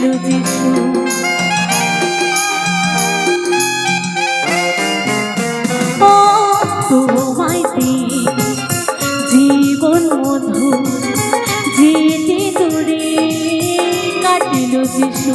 এলো যিশু তোমায় জীবন মধুর যেতে দূরে কাটিল যিশু।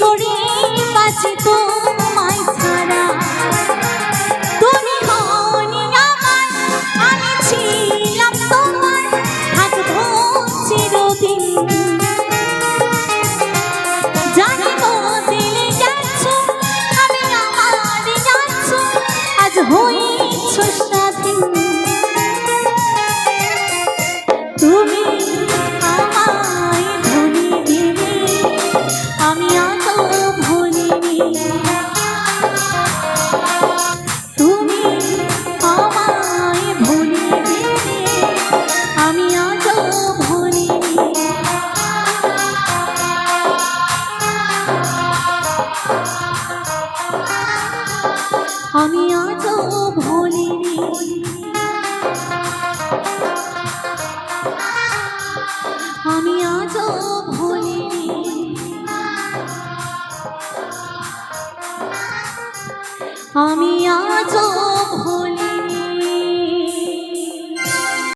করি বাঁচি তোমায় ছাড়া। তুমি হনি আমার, আমি ছিলাম তোমার থাকব চিরদিন জানি বদলে যাচ্ছ, আমি আমার যাচ্ছ, আজ হয়েছ আমি আজ ভুলিনি। আমি আজ ভুলিনি। আমি আজ ভুলিনি।